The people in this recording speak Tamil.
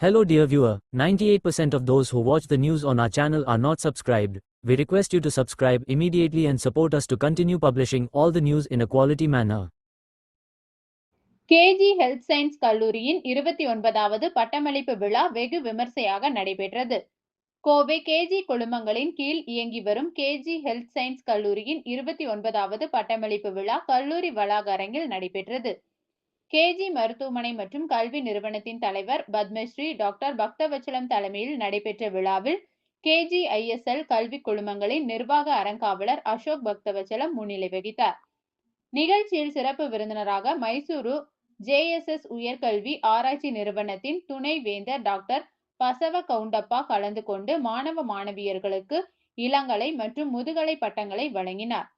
Hello dear viewer, 98% of those who watch the news on our channel are not subscribed. We request you to subscribe immediately and support us to continue publishing all the news in a quality manner. KG health science கல்லூரியின் இருபத்தி ஒன்பதாவது பட்டமளிப்பு விழா வெகு விமர்சையாக நடைபெற்றது கோவை கேஜி குழுமங்களின் கீழ் இயங்கி வரும் கேஜி ஹெல்த் சயின்ஸ் கல்லூரியின் இருபத்தி ஒன்பதாவது பட்டமளிப்பு விழா கல்லூரி வளாகரங்கில் நடைபெற்றது. கேஜி மருத்துவமனை மற்றும் கல்வி நிறுவனத்தின் தலைவர் பத்மஸ்ரீ டாக்டர் பக்தவச்சலம் தலைமையில் நடைபெற்ற விழாவில் கேஜி ஐஎஸ்எல் கல்வி குழுமங்களின் நிர்வாக அறங்காவலர் அசோக் பக்தவச்சலம் முன்னிலை வகித்தார். நிகழ்ச்சியில் சிறப்பு விருந்தினராக மைசூரு ஜேஎஸ்எஸ் உயர்கல்வி ஆராய்ச்சி நிறுவனத்தின் துணை வேந்தர் டாக்டர் பசவ கவுண்டப்பா கலந்து கொண்டு மாணவ மாணவியர்களுக்கு இளங்கலை மற்றும் முதுகலை பட்டங்களை வழங்கினார்.